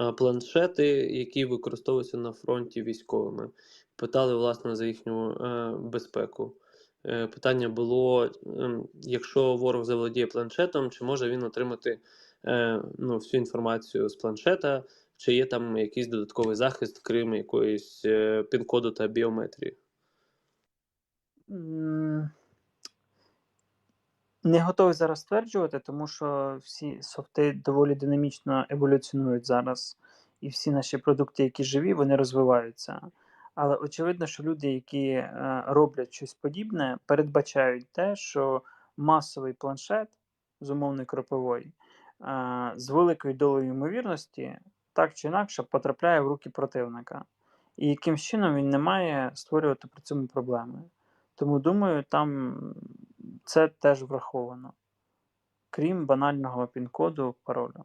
е, планшети, які використовуються на фронті військовими. Питали, власне, за їхню е, безпеку. Е, Питання було: ем, якщо ворог заволодіє планшетом, чи може він отримати ну, всю інформацію з планшета, чи є там якийсь додатковий захист, крім якоїсь пін-коду та біометрії? Не готовий зараз стверджувати, тому що всі софти доволі динамічно еволюціонують зараз, і всі наші продукти, які живі, вони розвиваються. Але очевидно, що люди, які е, роблять щось подібне, передбачають те, що масовий планшет з умовної кропової е, з великою долею ймовірності так чи інакше потрапляє в руки противника. І якимсь чином він не має створювати при цьому проблеми. Тому думаю, там це теж враховано. Крім банального пін-коду паролю.